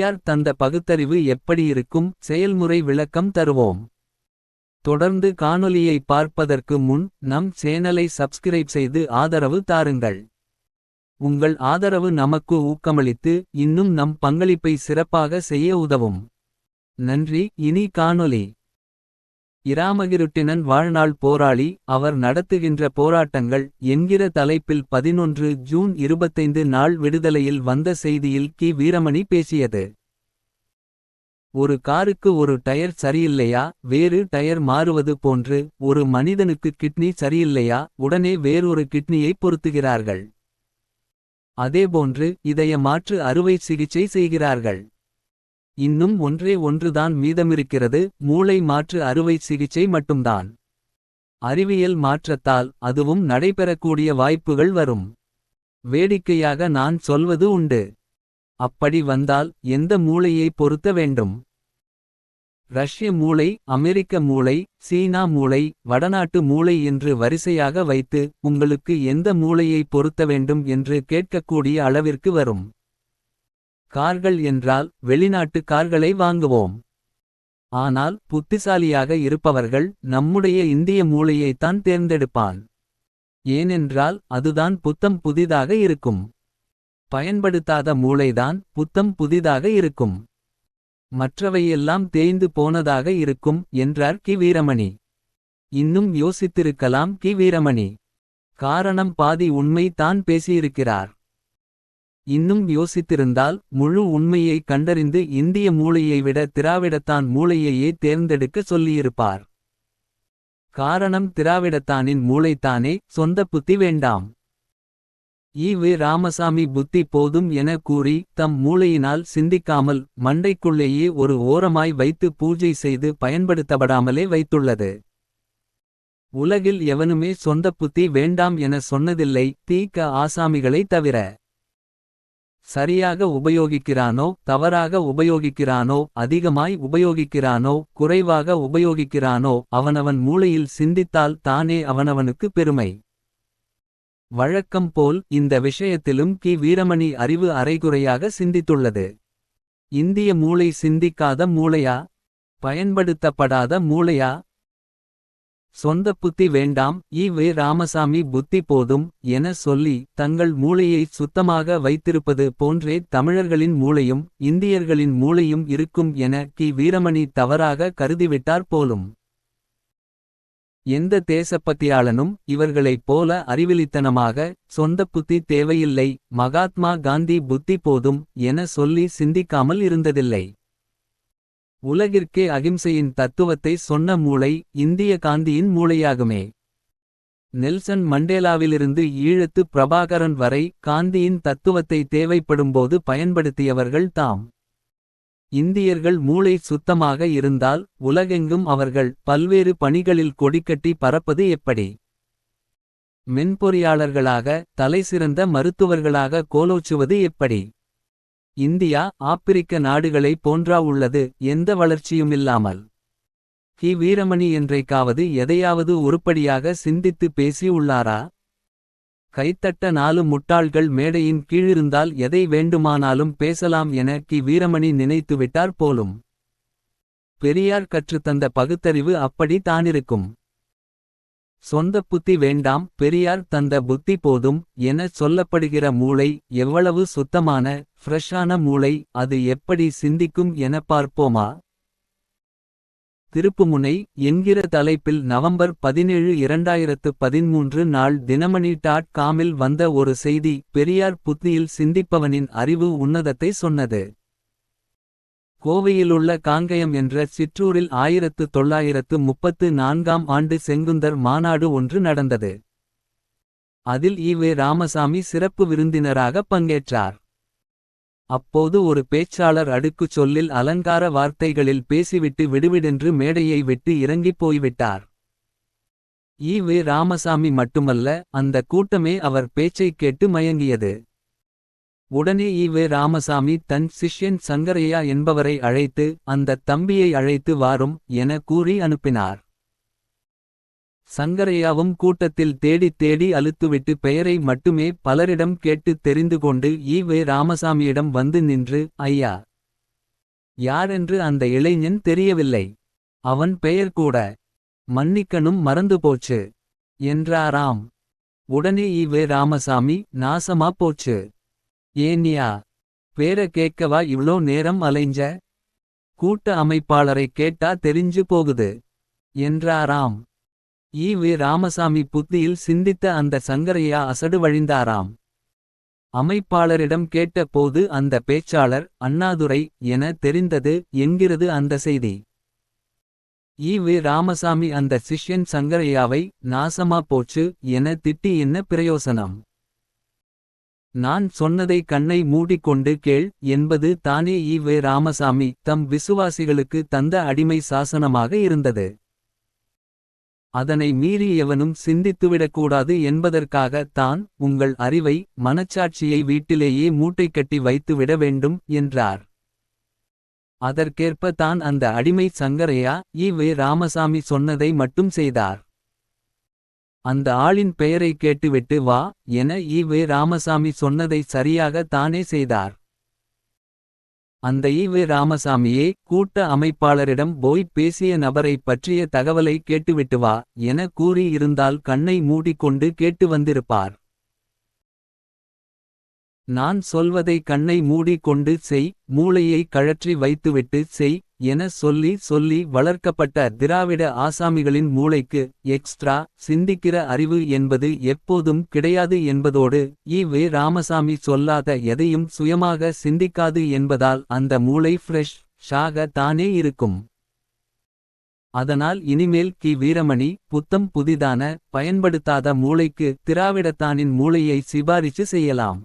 பெரியார் தந்த பகுத்தறிவு எப்படி இருக்கும்? செயல்முறை விளக்கம் தருவோம். தொடர்ந்து காணொலியை பார்ப்பதற்கு முன் நம் சேனலை சப்ஸ்கிரைப் செய்து ஆதரவு தாருங்கள். உங்கள் ஆதரவு நமக்கு ஊக்கமளித்து இன்னும் நம் பங்களிப்பை சிறப்பாக செய்ய உதவும். நன்றி இனி காணொலி இராமகிருட்டினன் வாழ்நாள் போராளி அவர் நடத்துகின்ற போராட்டங்கள் என்கிற தலைப்பில் பதினொன்று ஜூன் இருபத்தைந்து நாள் விடுதலையில் வந்த செய்தியில் கி. வீரமணி பேசியது. ஒரு காருக்கு ஒரு டயர் சரியில்லையா? வேறு டயர் மாறுவது போன்று ஒரு மனிதனுக்கு கிட்னி சரியில்லையா? உடனே வேறொரு கிட்னியை பொருத்துகிறார்கள். அதேபோன்று இதய மாற்று அறுவை சிகிச்சை செய்கிறார்கள். இன்னும் ஒன்றே ஒன்றுதான் மீதமிருக்கிறது. மூளை மாற்று அறுவை சிகிச்சை மட்டும்தான். அறிவியல் மாற்றத்தால் அதுவும் நடைபெறக்கூடிய வாய்ப்புகள் வரும். வேடிக்கையாக நான் சொல்வது உண்டு. அப்படி வந்தால் எந்த மூளையை பொருத்த வேண்டும்? ரஷ்ய மூளை அமெரிக்க மூளை சீனா மூளை வடநாட்டு மூளை என்று வரிசையாக வைத்து உங்களுக்கு எந்த மூளையை பொருத்த வேண்டும் என்று கேட்கக்கூடிய அளவிற்கு வரும். கார்கள் என்றால் வெளிநாட்டு கார்களை வாங்குவோம். ஆனால் புத்திசாலியாக இருப்பவர்கள் நம்முடைய இந்திய மூளையைத்தான் தேர்ந்தெடுப்பான். ஏனென்றால் அதுதான் புத்தம் புதிதாக இருக்கும். பயன்படுத்தாத மூளைதான் புத்தம் புதிதாக இருக்கும். மற்றவையெல்லாம் தேய்ந்து போனதாக இருக்கும் என்றார் கி. வீரமணி. இன்னும் யோசித்திருக்கலாம் கி. வீரமணி. காரணம் பாதி உண்மை தான் பேசியிருக்கிறார். இன்னும் யோசித்திருந்தால் முழு உண்மையை கண்டறிந்து இந்திய மூளையை விட திராவிடத்தான் மூளையையே தேர்ந்தெடுக்க சொல்லியிருப்பார். காரணம் திராவிடத்தானின் மூளைத்தானே சொந்த புத்தி வேண்டாம். ஈவு ராமசாமி புத்தி போதும் என கூறி தம் மூளையினால் சிந்திக்காமல் மண்டைக்குள்ளேயே ஒரு ஓரமாய் வைத்து பூஜை செய்து பயன்படுத்தப்படாமலே வைத்துள்ளது. உலகில் எவனுமே சொந்த புத்தி வேண்டாம் என சொன்னதில்லை தீக்க ஆசாமிகளை தவிர. சரியாக உபயோகிக்கிறானோ தவறாக உபயோகிக்கிறானோ அதிகமாய் உபயோகிக்கிறானோ குறைவாக உபயோகிக்கிறானோ அவனவன் மூளையில் சிந்தித்தால் தானே அவனவனுக்கு பெருமை. வழக்கம் போல் இந்த விஷயத்திலும் கி. வீரமணி அறிவு அரைகுறையாக சிந்தித்துள்ளது. இந்திய மூளை சிந்திக்காத மூளையா? பயன்படுத்தப்படாத மூளையா? சொந்த புத்தி வேண்டாம் ஈ வே ராமசாமி புத்தி போதும் என சொல்லி தங்கள் மூளையை சுத்தமாக வைத்திருப்பது போன்றே தமிழர்களின் மூளையும் இந்தியர்களின் மூளையும் இருக்கும் என கி. வீரமணி தவறாக கருதிவிட்டார் போலும். எந்த தேசப்பத்தியாளனும் இவர்களைப் போல அறிவிலித்தனமாக சொந்த புத்தி தேவையில்லை மகாத்மா காந்தி புத்தி போதும் என சொல்லி சிந்திக்காமல் இருந்ததில்லை. உலகிற்கே அகிம்சையின் தத்துவத்தை சொன்ன மூளை இந்திய காந்தியின் மூளையாகுமே. நெல்சன் மண்டேலாவிலிருந்து ஈழத்து பிரபாகரன் வரை காந்தியின் தத்துவத்தை தேவைப்படும்போது பயன்படுத்தியவர்கள் தாம். இந்தியர்கள் மூளை சுத்தமாக இருந்தால் உலகெங்கும் அவர்கள் பல்வேறு பணிகளில் கொடிக்கட்டி பறப்பது எப்படி? மென்பொறியாளர்களாக தலைசிறந்த மருத்துவர்களாக கோலோச்சுவது எப்படி? இந்தியா ஆப்பிரிக்க நாடுகளை போன்றா உள்ளது எந்த வளர்ச்சியுமில்லாமல். கி. வீரமணி என்றைக்காவது எதையாவது உருப்படியாக சிந்தித்து பேசி உள்ளாரா? கைத்தட்ட நாலு முட்டாள்கள் மேடையின் கீழிருந்தால் எதை வேண்டுமானாலும் பேசலாம் என கி. வீரமணி நினைத்துவிட்டார் போலும். பெரியார் கற்றுத்தந்த பகுத்தறிவு அப்படி தானிருக்கும் சொந்த புத்தி வேண்டாம் பெரியார் தந்த புத்தி போதும் என சொல்லப்படுகிற மூளை எவ்வளவு சுத்தமான ஃப்ரெஷ்ஷான மூளை அது எப்படி சிந்திக்கும் என பார்ப்போமா? திருப்புமுனை என்கிற தலைப்பில் நவம்பர் பதினேழு இரண்டாயிரத்து பதிமூன்று நாள் தினமணி டாட் காமில் வந்த ஒரு செய்தி பெரியார் புத்தியில் சிந்திப்பவனின் அறிவு உன்னதத்தை சொன்னது. கோவையிலுள்ள காங்கயம் என்ற சிற்றூரில் ஆயிரத்து தொள்ளாயிரத்து முப்பத்து நான்காம் ஆண்டு செங்குந்தர் மாநாடு ஒன்று நடந்தது. அதில் ஈவே ராமசாமி சிறப்பு விருந்தினராக பங்கேற்றார். அப்போது ஒரு பேச்சாளர் அடுக்குச் சொல்லில் அலங்கார வார்த்தைகளில் பேசிவிட்டு விடுவிடென்று மேடையை விட்டு இறங்கிப் போய்விட்டார். ஈவே ராமசாமி மட்டுமல்ல அந்த கூட்டமே அவர் பேச்சைக் கேட்டு மயங்கியது. உடனே ஈவே ராமசாமி தன் சிஷ்யன் சங்கரையா என்பவரை அழைத்து அந்த தம்பியை அழைத்து வாரும் என கூறி அனுப்பினார். சங்கரையாவும் கூட்டத்தில் தேடித் தேடி அழுத்துவிட்டு பெயரை மட்டுமே பலரிடம் கேட்டு தெரிந்து கொண்டு ஈ வே ராமசாமியிடம் வந்து நின்று ஐயா யாரென்று அந்த இளைஞன் தெரியவில்லை. அவன் பெயர் கூட மன்னிக்கனும் மறந்து போச்சு என்றாராம். உடனே ஈவே ராமசாமி நாசமா போச்சு. ஏன்யா? பேர கேட்கவா இவ்ளோ நேரம் அலைஞ்ச? கூட்ட அமைப்பாளரை கேட்டா தெரிஞ்சு போகுது என்றாராம். ஈ. வி. ராமசாமி புத்தியில் சிந்தித்த அந்த சங்கரையா அசடு வழிந்தாராம். அமைப்பாளரிடம் கேட்ட போது அந்த பேச்சாளர் அண்ணாதுரை என தெரிந்தது என்கிறது அந்த செய்தி. ஈ. வி. ராமசாமி அந்த சிஷ்யன் சங்கரையாவை நாசமா போச்சு என திட்டி என்ன பிரயோசனம்? நான் சொன்னதை கண்ணை மூடிக்கொண்டு கேள் என்பது தானே ஈவே ராமசாமி தம் விசுவாசிகளுக்கு தந்த அடிமை சாசனமாக இருந்தது. அதனை மீறி எவனும் சிந்தித்துவிடக்கூடாது என்பதற்காக தான் உங்கள் அறிவை மனச்சாட்சியை வீட்டிலேயே மூட்டை கட்டி வைத்துவிட வேண்டும் என்றார். அதற்கேற்ப தான் அந்த அடிமை சங்கரையா ஈவே ராமசாமி சொன்னதை மட்டும் செய்தார். அந்த ஆளின் பெயரை கேட்டுவிட்டு வா என ஈ வே. ராமசாமி சொன்னதை சரியாக தானே செய்தார். அந்த ஈ வே. ராமசாமியே கூட்ட அமைப்பாளரிடம் போய் பேசிய நபரை பற்றிய தகவலை கேட்டுவிட்டு வா என கூறி இருந்தால் கண்ணை மூடிக்கொண்டு கேட்டு வந்திருப்பார். நான் சொல்வதை கண்ணை மூடிக்கொண்டு செய் மூளையை கழற்றி வைத்துவிட்டு செய் என சொல்லி சொல்லி வளர்க்கப்பட்ட திராவிட ஆசாமிகளின் மூளைக்கு எக்ஸ்ட்ரா சிந்திக்கிற அறிவு என்பது எப்போதும் கிடையாது என்பதோடு ஈவே ராமசாமி சொல்லாத எதையும் சுயமாக சிந்திக்காது என்பதால் அந்த மூளை ஃப்ரெஷ் ஷாக தானே இருக்கும். அதனால் இனிமேல் கி. வீரமணி புத்தம் புதிதான பயன்படுத்தாத மூளைக்கு திராவிடத்தானின் மூளையை சிபாரிசு செய்யலாம்.